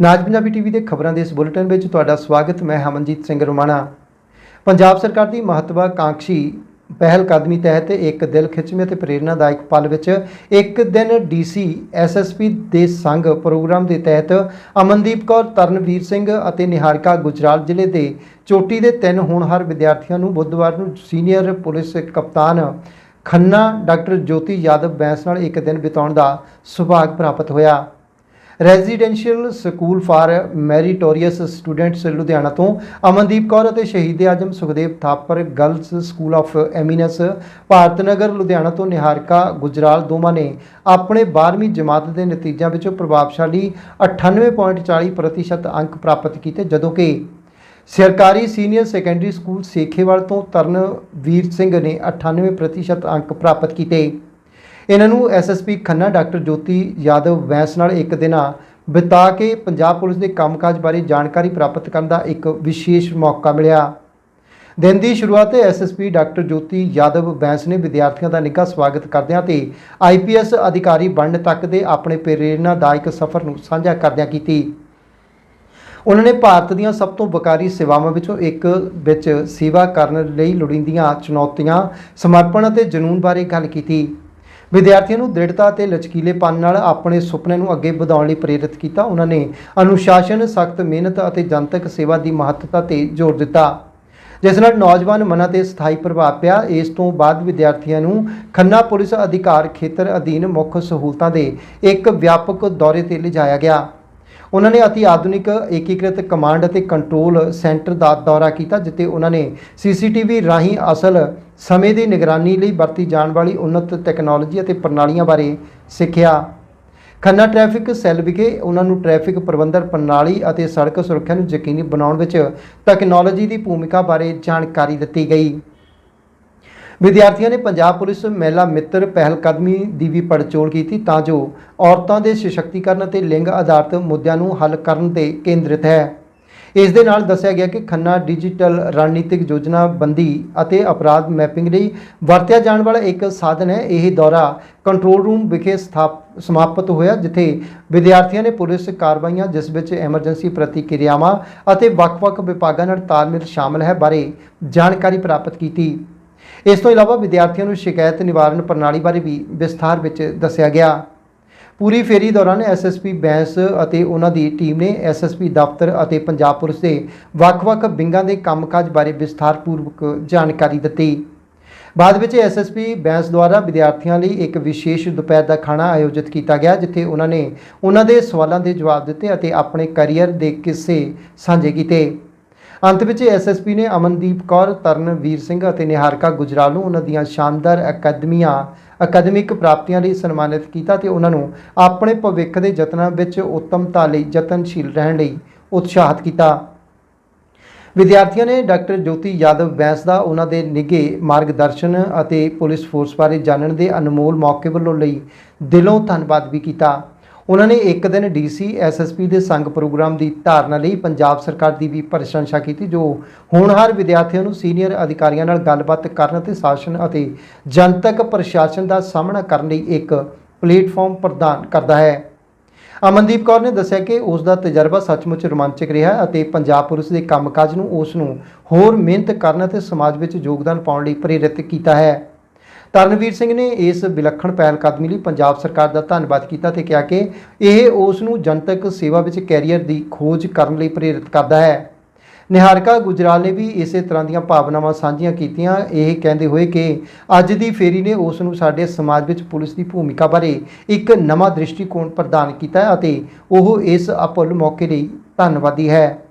ਨਾਜ Punjabi TV ਦੇ ਖਬਰਾਂ ਦੇ ਇਸ ਬੁਲੇਟਿਨ ਵਿੱਚ ਤੁਹਾਡਾ ਸਵਾਗਤ, ਮੈਂ ਹਮਨਜੀਤ ਸਿੰਘ ਰੋਮਾਣਾ। ਪੰਜਾਬ ਸਰਕਾਰ ਦੀ ਮਹੱਤਵਾਕਾਂਖੀ ਪਹਿਲ ਕਦਮੀ ਤਹਿਤ ਇੱਕ ਦਿਲ ਖਿੱਚਵੇਂ ਅਤੇ ਪ੍ਰੇਰਨਾਦਾਇਕ ਪਲ ਵਿੱਚ ਇੱਕ ਦਿਨ ਡੀਸੀ ਐਸਐਸਪੀ ਦੇ ਸੰਘ ਪ੍ਰੋਗਰਾਮ ਦੇ ਤਹਿਤ ਅਮਨਦੀਪ ਕੌਰ, ਤਰਨਵੀਰ ਸਿੰਘ ਅਤੇ ਨਿਹਾਰਕਾ ਗੁਜਰਾਲ ਜ਼ਿਲ੍ਹੇ ਦੇ ਚੋਟੀ ਦੇ ਤਿੰਨ ਹੋਣਹਾਰ ਵਿਦਿਆਰਥੀਆਂ ਨੂੰ ਬੁੱਧਵਾਰ ਨੂੰ ਸੀਨੀਅਰ ਪੁਲਿਸ ਕਪਤਾਨ ਖੰਨਾ, ਡਾਕਟਰ ਜੋਤੀ ਯਾਦਵ ਬੈਂਸ ਨਾਲ ਇੱਕ ਦਿਨ ਬਿਤਾਉਣ ਦਾ ਸੁਭਾਗ ਪ੍ਰਾਪਤ ਹੋਇਆ। Residential school for meritorious students Ludhiana ਤੋਂ ਅਮਨਦੀਪ ਕੌਰ ਅਤੇ Shaheed Azam Sukhdev Thapar girls school of eminence, Bharat Nagar Ludhiana ਤੋਂ ਨਿਹਾਰਕਾ ਗੁਜਰਾਲ ਦੋਵਾਂ ਨੇ ਆਪਣੇ 12ਵੀਂ ਜਮਾਤ ਦੇ ਨਤੀਜਿਆਂ ਵਿੱਚੋਂ ਪ੍ਰਭਾਵਸ਼ਾਲੀ 98.40% ਪ੍ਰਤੀਸ਼ਤ ਅੰਕ ਪ੍ਰਾਪਤ ਕੀਤੇ, ਜਦੋਂ ਕਿ ਸਰਕਾਰੀ ਸੀਨੀਅਰ ਸੈਕੰਡਰੀ ਸਕੂਲ ਸੇਖੇਵਾਲ ਤੋਂ ਤਰਨਵੀਰ ਸਿੰਘ ਨੇ 98% ਅੰਕ ਪ੍ਰਾਪਤ ਕੀਤੇ। ਇਹਨਾਂ ਨੂੰ ਐਸਐਸਪੀ ਖੰਨਾ ਡਾਕਟਰ ਜੋਤੀ ਯਾਦਵ ਵੈਸ ਨਾਲ ਇੱਕ ਦਿਨਾ ਬਿਤਾ ਕੇ ਪੰਜਾਬ ਪੁਲਿਸ ਦੇ ਕੰਮਕਾਜ ਬਾਰੇ ਜਾਣਕਾਰੀ ਪ੍ਰਾਪਤ ਕਰਨ ਦਾ ਇੱਕ ਵਿਸ਼ੇਸ਼ ਮੌਕਾ ਮਿਲਿਆ। ਦਿਨ ਦੀ ਸ਼ੁਰੂਆਤ ਐਸਐਸਪੀ ਡਾਕਟਰ ਜੋਤੀ ਯਾਦਵ ਬੈਂਸ ਨੇ ਵਿਦਿਆਰਥੀਆਂ ਦਾ ਨਿੱਘਾ ਸਵਾਗਤ ਕਰਦਿਆਂ ਤੇ ਆਈਪੀਐਸ ਅਧਿਕਾਰੀ ਬਣਨ ਤੱਕ ਦੇ ਆਪਣੇ ਪ੍ਰੇਰਨਾਦਾਇਕ ਸਫ਼ਰ ਨੂੰ ਸਾਂਝਾ ਕਰਦਿਆਂ ਕੀਤੀ। ਉਹਨਾਂ ਨੇ ਭਾਰਤ ਦੀਆਂ ਸਭ ਤੋਂ ਬਕਾਰੀ ਸੇਵਾਵਾਂ ਵਿੱਚੋਂ ਇੱਕ ਵਿੱਚ ਸੇਵਾ ਕਰਨ ਲਈ ਲੋੜੀਂਦੀਆਂ ਚੁਣੌਤੀਆਂ, ਸਮਰਪਣ ਅਤੇ ਜਨੂੰਨ ਬਾਰੇ ਗੱਲ ਕੀਤੀ। ਵਿਦਿਆਰਥੀਆਂ ਨੂੰ ਦ੍ਰਿੜਤਾ ਅਤੇ ਲਚਕੀਲੇਪਨ ਨਾਲ ਆਪਣੇ ਸੁਪਨੇ ਨੂੰ ਅੱਗੇ ਵਧਾਉਣ ਲਈ ਪ੍ਰੇਰਿਤ ਕੀਤਾ। ਉਹਨਾਂ ਨੇ ਅਨੁਸ਼ਾਸਨ, ਸਖਤ ਮਿਹਨਤ ਅਤੇ ਜਨਤਕ ਸੇਵਾ ਦੀ ਮਹੱਤਤਾ ਤੇ ਜ਼ੋਰ ਦਿੱਤਾ। ਜਿਸ ਨਾਲ ਨੌਜਵਾਨ ਮਨਾਂ ਤੇ ਸਥਾਈ ਪ੍ਰਭਾਵ ਪਿਆ। ਇਸ ਤੋਂ ਬਾਅਦ ਵਿਦਿਆਰਥੀਆਂ ਨੂੰ ਖੰਨਾ ਪੁਲਿਸ ਅਧਿਕਾਰ ਖੇਤਰ ਅਧੀਨ ਮੁੱਖ ਸਹੂਲਤਾਂ ਦੇ ਇੱਕ ਵਿਆਪਕ ਦੌਰੇ ਤੇ ਲਿਜਾਇਆ ਗਿਆ। ਉਹਨਾਂ ਨੇ ਅਤੀ ਆਧੁਨਿਕ, ਏਕੀਕ੍ਰਿਤ ਕਮਾਂਡ ਅਤੇ ਕੰਟਰੋਲ ਸੈਂਟਰ ਦਾ ਦੌਰਾ ਕੀਤਾ, ਜਿੱਥੇ ਉਹਨਾਂ ਨੇ ਸੀਸੀਟੀਵੀ ਰਾਹੀਂ ਅਸਲ ਸਮੇਂ ਦੀ ਨਿਗਰਾਨੀ ਲਈ ਵਰਤੀ ਜਾਣ ਵਾਲੀ ਉન્નਤ ਟੈਕਨੋਲੋਜੀ ਅਤੇ ਪ੍ਰਣਾਲੀਆਂ ਬਾਰੇ ਸਿੱਖਿਆ। ਖੰਨਾ ਟ੍ਰੈਫਿਕ ਸੈੱਲ ਵਿਖੇ ਉਹਨਾਂ ਨੂੰ ਟ੍ਰੈਫਿਕ ਪ੍ਰਬੰਧਨ ਪ੍ਰਣਾਲੀ ਅਤੇ ਸੜਕ ਸੁਰੱਖਿਆ ਨੂੰ ਯਕੀਨੀ ਬਣਾਉਣ ਵਿੱਚ ਟੈਕਨੋਲੋਜੀ ਦੀ ਭੂਮਿਕਾ ਬਾਰੇ ਜਾਣਕਾਰੀ ਦਿੱਤੀ ਗਈ। ਵਿਦਿਆਰਥੀਆਂ ਨੇ ਪੰਜਾਬ ਪੁਲਿਸ ਮਹਿਲਾ ਮਿੱਤਰ ਪਹਿਲ ਕਦਮੀ ਦੀ ਵੀ ਪੜਚੋਲ ਕੀਤੀ ਤਾਂ ਜੋ ਔਰਤਾਂ ਦੇ ਸਸ਼ਕਤੀਕਰਨ ਅਤੇ ਲਿੰਗ ਆਧਾਰਿਤ ਮੁੱਦਿਆਂ ਨੂੰ ਹੱਲ ਕਰਨ ਤੇ ਕੇਂਦਰਿਤ ਹੈ। ਇਸ ਦੇ ਨਾਲ ਦੱਸਿਆ ਗਿਆ ਕਿ ਖੰਨਾ ਡਿਜੀਟਲ ਰਣਨੀਤਿਕ ਯੋਜਨਾ ਬੰਦੀ ਅਤੇ ਅਪਰਾਧ ਮੈਪਿੰਗ ਲਈ ਵਰਤਿਆ ਜਾਣ ਵਾਲਾ ਇੱਕ ਸਾਧਨ ਹੈ। ਇਹ ਦੌਰਾ ਕੰਟਰੋਲ ਰੂਮ ਵਿਖੇ ਸਥਾਪ, ਸਮਾਪਤ ਹੋਇਆ, ਜਿੱਥੇ ਵਿਦਿਆਰਥੀਆਂ ਨੇ ਪੁਲਿਸ ਕਾਰਵਾਈਆਂ, ਜਿਸ ਵਿੱਚ ਐਮਰਜੈਂਸੀ ਪ੍ਰਤੀਕਿਰਿਆਵਾਂ ਅਤੇ ਵੱਖ-ਵੱਖ ਵਿਭਾਗਾਂ ਨਾਲ ਤਾਲਮੇਲ ਸ਼ਾਮਲ ਹੈ ਬਾਰੇ ਜਾਣਕਾਰੀ ਪ੍ਰਾਪਤ ਕੀਤੀ। ਇਸ ਤੋਂ ਇਲਾਵਾ ਵਿਦਿਆਰਥੀਆਂ ਨੂੰ ਸ਼ਿਕਾਇਤ ਨਿਵਾਰਨ ਪ੍ਰਣਾਲੀ ਬਾਰੇ ਵੀ ਵਿਸਥਾਰ ਵਿੱਚ ਦੱਸਿਆ ਗਿਆ। ਪੂਰੀ ਫੇਰੀ ਦੌਰਾਨ ਐਸਐਸਪੀ ਬੈਂਸ ਅਤੇ ਉਹਨਾਂ ਦੀ ਟੀਮ ਨੇ ਐਸਐਸਪੀ ਦਫ਼ਤਰ ਅਤੇ ਪੰਜਾਬ ਪੁਲਿਸ ਦੇ ਵੱਖ-ਵੱਖ ਵਿੰਗਾਂ ਦੇ ਕੰਮਕਾਜ ਬਾਰੇ ਵਿਸਥਾਰਪੂਰਵਕ ਜਾਣਕਾਰੀ ਦਿੱਤੀ। ਬਾਅਦ ਵਿੱਚ ਐਸਐਸਪੀ ਬੈਂਸ ਦੁਆਰਾ ਵਿਦਿਆਰਥੀਆਂ ਲਈ ਇੱਕ ਵਿਸ਼ੇਸ਼ ਦੁਪਹਿਰ ਦਾ ਖਾਣਾ ਆਯੋਜਿਤ ਕੀਤਾ ਗਿਆ, ਜਿੱਥੇ ਉਹਨਾਂ ਨੇ ਉਹਨਾਂ ਦੇ ਸਵਾਲਾਂ ਦੇ ਜਵਾਬ ਦਿੱਤੇ ਅਤੇ ਆਪਣੇ ਕੈਰੀਅਰ ਦੇ ਕਿੱਸੇ ਸਾਂਝੇ ਕੀਤੇ। ਅੰਤ ਵਿੱਚ ਐਸਐਸਪੀ ਨੇ ਅਮਨਦੀਪ ਕੌਰ ਤਰਨਵੀਰ ਸਿੰਘ ਅਤੇ ਨਿਹਾਰਕਾ ਗੁਜਰਾਲ ਨੂੰ ਉਹਨਾਂ ਦੀਆਂ ਸ਼ਾਨਦਾਰ ਅਕੈਡਮੀਆਂ, ਅਕੈਡਮਿਕ ਪ੍ਰਾਪਤੀਆਂ ਲਈ ਸਨਮਾਨਿਤ ਕੀਤਾ ਤੇ ਉਹਨਾਂ ਨੂੰ ਆਪਣੇ ਭਵਿੱਖ ਦੇ ਯਤਨਾਂ ਵਿੱਚ ਉੱਤਮਤਾ ਲਈ ਯਤਨਸ਼ੀਲ ਰਹਿਣ ਲਈ ਉਤਸ਼ਾਹਿਤ ਕੀਤਾ। ਵਿਦਿਆਰਥੀਆਂ ਨੇ ਡਾਕਟਰ ਜੋਤੀ ਯਾਦਵ ਬੈਂਸ ਦਾ ਉਹਨਾਂ ਦੇ ਨਿੱਘੇ ਮਾਰਗਦਰਸ਼ਨ ਅਤੇ ਪੁਲਿਸ ਫੋਰਸ ਬਾਰੇ ਜਾਣਨ ਦੇ ਅਨਮੋਲ ਮੌਕੇ ਵੱਲੋਂ ਲਈ ਦਿਲੋਂ ਧੰਨਵਾਦ ਵੀ ਕੀਤਾ। ਉਹਨਾਂ ਨੇ ਇੱਕ ਦਿਨ ਡੀਸੀ, ਐਸਐਸਪੀ ਦੇ ਸੰਘ ਪ੍ਰੋਗਰਾਮ ਦੀ ਧਾਰਨਾ ਲਈ ਪੰਜਾਬ ਸਰਕਾਰ ਦੀ ਵੀ ਪ੍ਰਸ਼ੰਸਾ ਕੀਤੀ, ਜੋ ਹੋਣਹਾਰ ਵਿਦਿਆਰਥੀਆਂ ਨੂੰ ਸੀਨੀਅਰ ਅਧਿਕਾਰੀਆਂ ਨਾਲ ਗੱਲਬਾਤ ਕਰਨ ਅਤੇ ਸ਼ਾਸਨ ਅਤੇ ਜਨਤਕ ਪ੍ਰਸ਼ਾਸਨ ਦਾ ਸਾਹਮਣਾ ਕਰਨ ਲਈ ਇੱਕ ਪਲੇਟਫਾਰਮ ਪ੍ਰਦਾਨ ਕਰਦਾ ਹੈ। ਅਮਨਦੀਪ ਕੌਰ ਨੇ ਦੱਸਿਆ ਕਿ ਉਸ ਦਾ ਤਜਰਬਾ ਸੱਚਮੁੱਚ ਰੋਮਾਂਚਕ ਰਿਹਾ ਅਤੇ ਪੰਜਾਬ ਪੁਲਿਸ ਦੇ ਕੰਮਕਾਜ ਨੂੰ ਉਸ ਨੂੰ ਹੋਰ ਮਿਹਨਤ ਕਰਨ ਅਤੇ ਸਮਾਜ ਵਿੱਚ ਯੋਗਦਾਨ ਪਾਉਣ ਲਈ ਪ੍ਰੇਰਿਤ ਕੀਤਾ ਹੈ। ਤਰਨਵੀਰ ਸਿੰਘ ਨੇ ਇਸ ਵਿਲੱਖਣ ਪਹਿਲ ਕਦਮੀ ਲਈ ਪੰਜਾਬ ਸਰਕਾਰ ਦਾ ਧੰਨਵਾਦ ਕੀਤਾ ਤੇ ਕਿਹਾ ਕਿ ਇਹ ਉਸ ਨੂੰ ਜਨਤਕ ਸੇਵਾ ਵਿੱਚ ਕੈਰੀਅਰ ਦੀ ਖੋਜ ਕਰਨ ਲਈ ਪ੍ਰੇਰਿਤ ਕਰਦਾ ਹੈ। ਨਿਹਾਰਕਾ ਗੁਜਰਾਲ ਨੇ ਵੀ ਇਸੇ ਤਰ੍ਹਾਂ ਦੀਆਂ ਭਾਵਨਾਵਾਂ ਸਾਂਝੀਆਂ ਕੀਤੀਆਂ। ਇਹ ਕਹਿੰਦੇ ਹੋਏ ਕਿ ਅੱਜ ਦੀ ਫੇਰੀ ਨੇ ਉਸ ਨੂੰ ਸਾਡੇ ਸਮਾਜ ਵਿੱਚ ਪੁਲਿਸ ਦੀ ਭੂਮਿਕਾ ਬਾਰੇ ਇੱਕ ਨਵਾਂ ਦ੍ਰਿਸ਼ਟੀਕੋਣ ਪ੍ਰਦਾਨ ਕੀਤਾ ਅਤੇ ਉਹ ਇਸ ਅਪੁੱਲ ਮੌਕੇ ਲਈ ਧੰਨਵਾਦੀ ਹੈ।